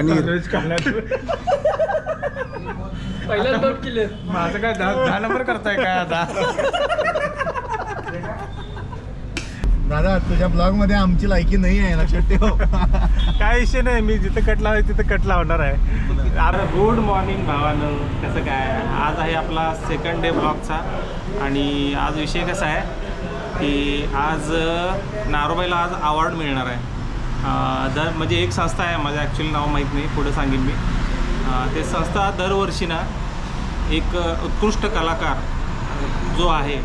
पनीर. दोन माझं काय दहा दहा नंबर करताय काय आता? दादा तुझ्या ब्लॉगमध्ये आमची लायकी नाही आहे लक्षात ठेव. काय विषय नाही मी जिथं कट लावायचं तिथं कट लावणार आहे. अरे गुड मॉर्निंग भावानं कसं काय? आज आहे आपला सेकंड डे ब्लॉगचा आणि आज विषय कसा आहे की आज नारोबाईला आज अवॉर्ड मिळणार आहे. दर म्हणजे एक संस्था आहे माझं ॲक्च्युली नाव माहीत नाही पुढं सांगेन मी. ते संस्था दरवर्षी ना एक उत्कृष्ट कलाकार जो आहे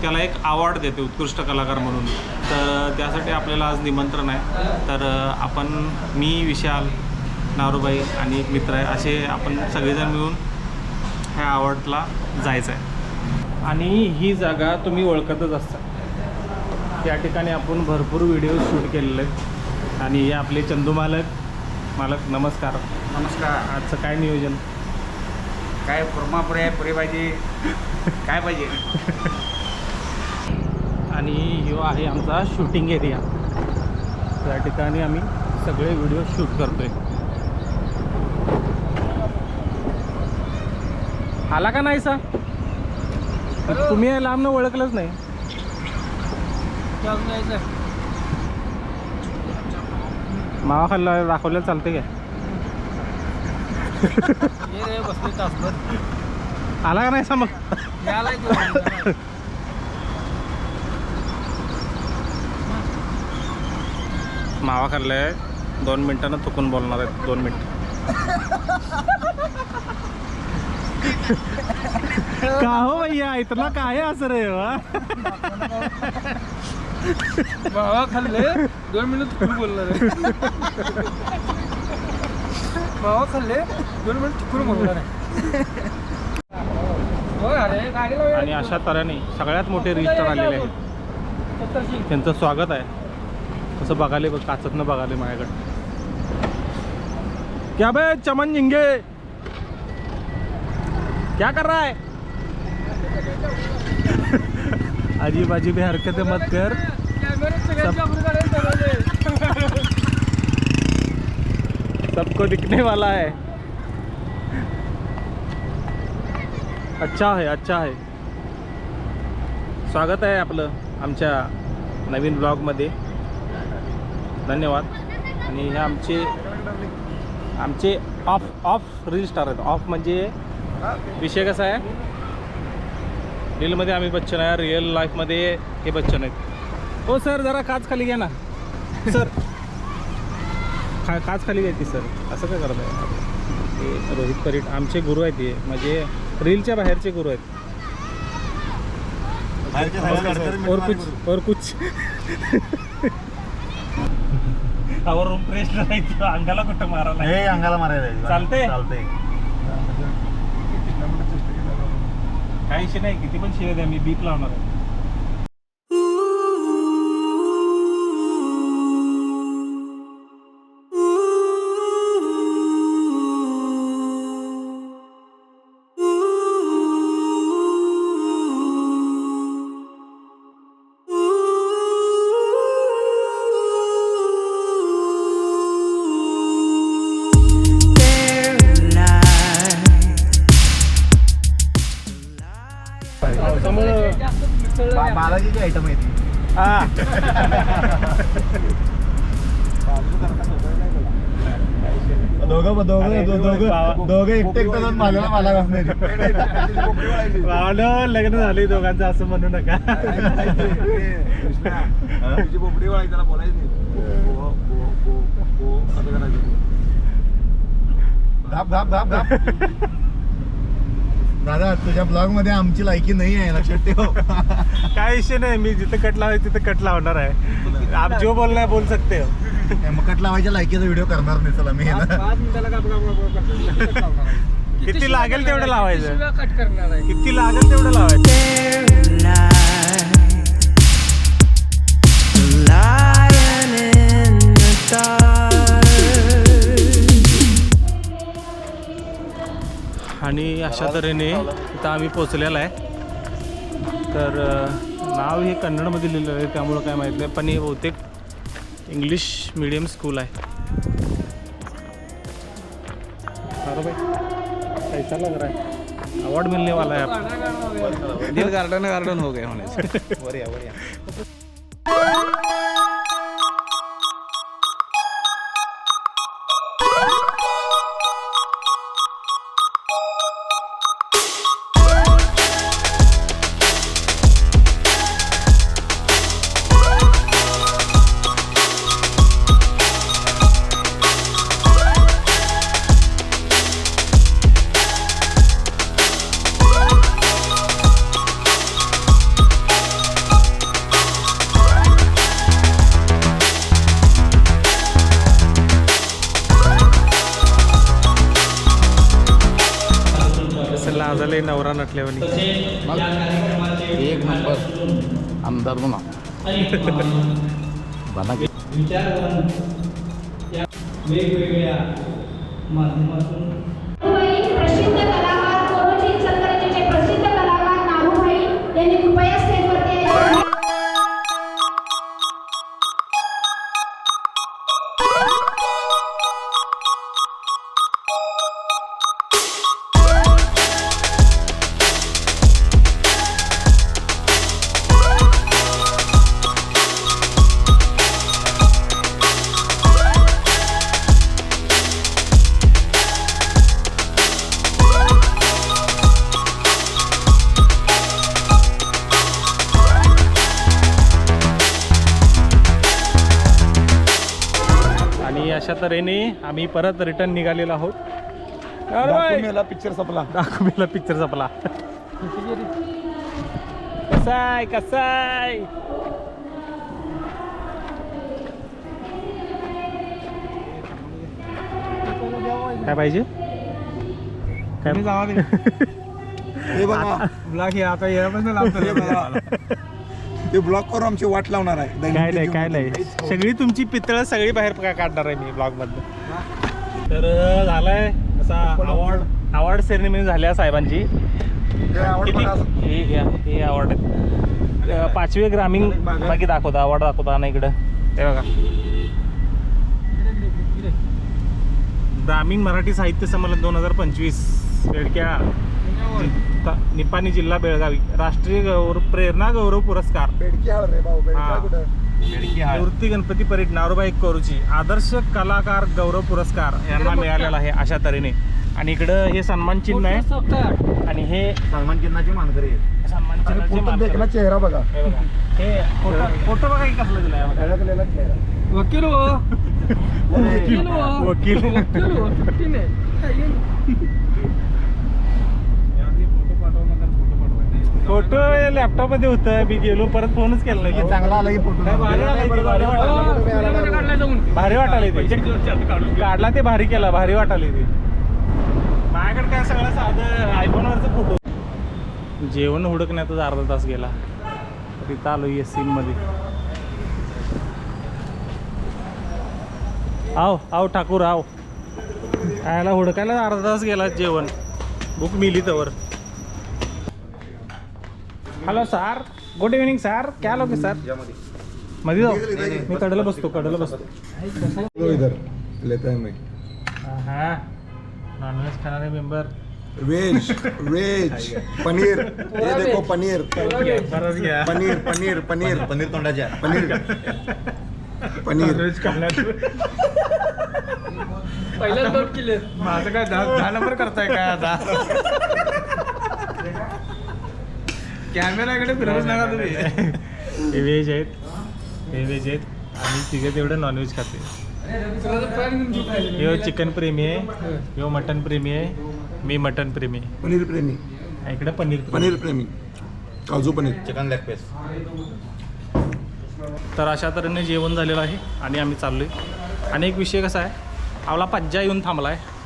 त्याला एक अवॉर्ड देते उत्कृष्ट कलाकार म्हणून. तर त्यासाठी आपल्याला आज निमंत्रण आहे. तर आपण मी विशाल नारूबाई आणि एक मित्र आहे असे आपण सगळेजण मिळून ह्या अवॉर्डला जायचं आहे. आणि ही जागा तुम्ही ओळखतच असता. त्या ठिकाणी आपण भरपूर व्हिडिओ शूट केलेले आहेत. आणि हे आपले चंदू मालक मालक नमस्कार. नमस्कार. आजचं काय नियोजन? काय कुर्मापुरी आहे पुरी भाजी? काय पाहिजे? आणि ह्यो आहे आमचा शूटिंग एरिया. त्या ठिकाणी आम्ही सगळे व्हिडिओ शूट करतोय. आला का नाही सा? तुम्ही लांबनं ओळखलंच नाही. मावा खाल्ला दाखवलेलं चालते काय? आला का नाही सा मग? यायला येतो मावा खाल्लाय दोन मिनिटानं चुकून बोलणार आहेत दोन मिनिट. का हो भैया? इतना काय असं रे वा? मावा खाल्ले? दोन मिनिट चुकून बोलणार आहे. मावा खाल्ले? दोन मिनिट चुकून बोलणार आहे. आणि अशा तऱ्हेने सगळ्यात मोठे रजिस्टर आलेले आहेत. त्यांचं स्वागत आहे. तसं बघाले बघ काचतनं बघाले माझ्याकडे. क्या बे चमन झिंगे क्या कर रहा है? अजीब अजीब हरकतें मत कर. सब... सबको दिखने वाला है. अच्छा है अच्छा है. स्वागत आहे आपलं आमच्या नवीन ब्लॉगमध्ये धन्यवाद. आणि हे आमचे आमचे ऑफ ऑफ रील स्टार आहेत. ऑफ म्हणजे विषय कसा आहे? रीलमध्ये आम्ही बच्चन आहे. रिअल लाईफमध्ये हे बच्चन आहेत. हो सर जरा काच खाली घ्या ना. सर. खा काच खाली घ्यायची सर. असं काय करत आहे हे रोहित परीट आमचे गुरु आहेत हे. म्हणजे रीलच्या बाहेरचे गुरु आहेत. और कुछ और कुछ रूम फ्रेश अंगाला कुठं मारायला हे अंगाला मारायला चालतंय? चालतंय. काही शे नाही किती पण शिवाय द्या मी बीप लावणार आहे. दोघं दोघं अरे, दो- दोघं बाबा. दोघं एकटे एकटे जाऊन मालाला माला घालणार भावलं लग्न झाले दोघांचं असं म्हणू नका तुझी बोबडी वळायची त्याला बोलायचं नाही. धाप धाप धाप धाप दादा तुझ्या ब्लॉगमध्ये आमची लायकी नाही आहे लक्षात ठेव काय विषय नाही मी जिथं कट लावायचं तिथं कट लावणार आहे आप जो बोलना है बोल सकते हो मकट लावायच्या लायकीचा व्हिडिओ करणार नाही चला मी पाच करतो. कट लावणार आहे. किती लागेल तेवढं लावायचं शिव्या कट करणार आहे किती लागेल तेवढं लावायचं आणि अशा तऱ्हेने इथं आम्ही पोचलेला आहे. तर नाव हे कन्नडमध्ये लिहिलेलं आहे त्यामुळं काय माहीत नाही पण हे बहुतेक इंग्लिश मिडियम स्कूल आहे. भाई कैसा लग रहा है. अवार्ड मिलने वाला है आपको. दिल गार्डन गार्डन हो गए होने बढ़िया बढ़िया नवरा नटल्यावानी. एक नंबर. आमदार म्हणा बना की. प्रसिद्ध कलाकार कोरोची इचलकरंजीचे प्रसिद्ध कलाकार नारूभाई यांनी कृपया स्टेजवरती तऱ्हेने आम्ही परत रिटर्न निघालेलो आहोत. मेला पिक्चर संपला. दाखवला पिक्चर संपला. कसाय कसाय काय पाहिजे? काय? हे हे आता ते ब्लॉक करून आमची वाट लावणार आहे. काय नाही काय. नाही. सगळी तुमची पितळ सगळी बाहेर का- काढणार आहे मी ब्लॉग मधनं. तर झालाय असा अवॉर्ड अवॉर्ड सेरेमनी झाल्या साहेबांची. हे किती? हे घ्या हे अवॉर्ड आहेत अं, पाचवे ग्रामीण बाकी दाखवता अवॉर्ड दाखवता ना इकडं. ते बघा. ग्रामीण मराठी साहित्य संमेलन दोन हजार पंचवीस. बेडक्या ता- निपाणी जिल्हा बेळगावी. राष्ट्रीय गौरव प्रेरणा गौरव पुरस्कार. बेडकी हाळ रे भाऊ बेडकी हा. हाळ. कुठं निवृत्ती गणपती परीट नारोबाई कोरूची. आदर्श कलाकार गौरव पुरस्कार यांना मिळालेला आहे अशा तऱ्हेने. आणि इकडं हे सन्मान चिन्ह आहे. आणि हे सन्मान चिन्हाची मानकरी आहे. सन्मान चिन्हाचे मानकरी. देखना चेहरा बघा. हे. हे फोटो फोटो बघा की कसला चेहरा. वकील हो. वकील हो. वकील. वकील हो सुट्टी नाही काय आहे? फोटो लॅपटॉपमध्ये होतं. मी गेलो परत फोनच केला नाही. चांगला आला की फोटो. भारी वाटायला. ते काढला ते भारी केला भारी वाटायला ते माझ्याकडे काय सगळं साधं आयफोनवरचं फोटो जेवण हुडकण्यातच अर्धा तास गेला. तिथं आलो एस सीममध्ये. आव आव ठाकूर आव. खायला हुडकायला अर्धा तास गेला जेवण. बुक मिली तवर. Hello sir good evening sir क्या लोक सरमध्ये जाऊ मी कडेला बसतो कडेला बसतो लो इधर लेता है मैं हा नॉनव्हेज खाणारे मेंबर वेज वेज पनीर। ये देखो पनीर। पनीर पनीर पनीर। पनीर तोंडाच्या पनीर। पनीर। नोट केले। माझं काय दहा दहा नंबर करताय काय आता? कॅमेराकडे फिरवूच नका तुम्ही. हे व्हेज आहेत. हे व्हेज आहेत. आणि तिघे तेवढं नॉनव्हेज खाते. ह्यो चिकन प्रेमी आहे. ह्यो मटन प्रेमी आहे. मी मटन प्रेमी. आहे पनीर प्रेमी. इकडे पनीर प्रेमी. पनीर प्रेमी. काजू पनीर. Chicken leg piece. तर अशा तऱ्हेने जेवण झालेलं आहे आणि आम्ही चाललो आहे आणि एक विषय कसा आहे? आपला पज्जा येऊन थांबला आहे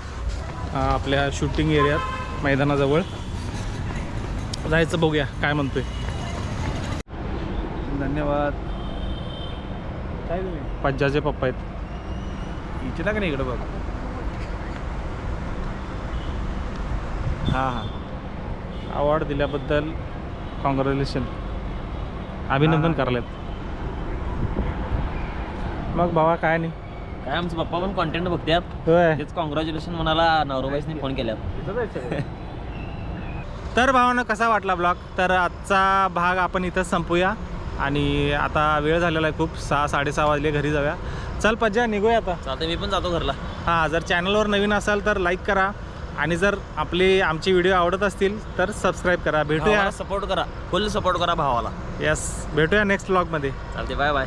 आपल्या शूटिंग एरियात मैदानाजवळ. जायचं बघूया काय म्हणतोय. धन्यवाद. काय पज्जाचे पप्पा आहेत. इच्छिता का नाही इकडे बघ. हां हां. अवॉर्ड दिल्याबद्दल कॉंग्रॅच्युलेशन अभिनंदन करायलेत. मग भावा काय नाही काय आमचे पप्पा पण कॉन्टेंट बघतात होय. तेच कॉंग्रॅच्युलेशन म्हणाला नवरोबाईसनी फोन केल्यात. तर भावानं कसा वाटला ब्लॉग? तर आजचा भाग आपण इथंच संपूया. आणि आता वेळ झालेला आहे खूप सहा साडेसहा वाजले घरी जाऊया. चल पज्जा निघूया आता. चालतंय मी पण जातो घरला. हां जर चॅनलवर नवीन असाल तर लाईक करा. आणि जर आपले आमचे व्हिडिओ आवडत असतील तर सबस्क्राईब करा. भेटूया. सपोर्ट करा. फुल सपोर्ट करा भावाला. यस भेटूया नेक्स्ट ब्लॉगमध्ये चालते बाय बाय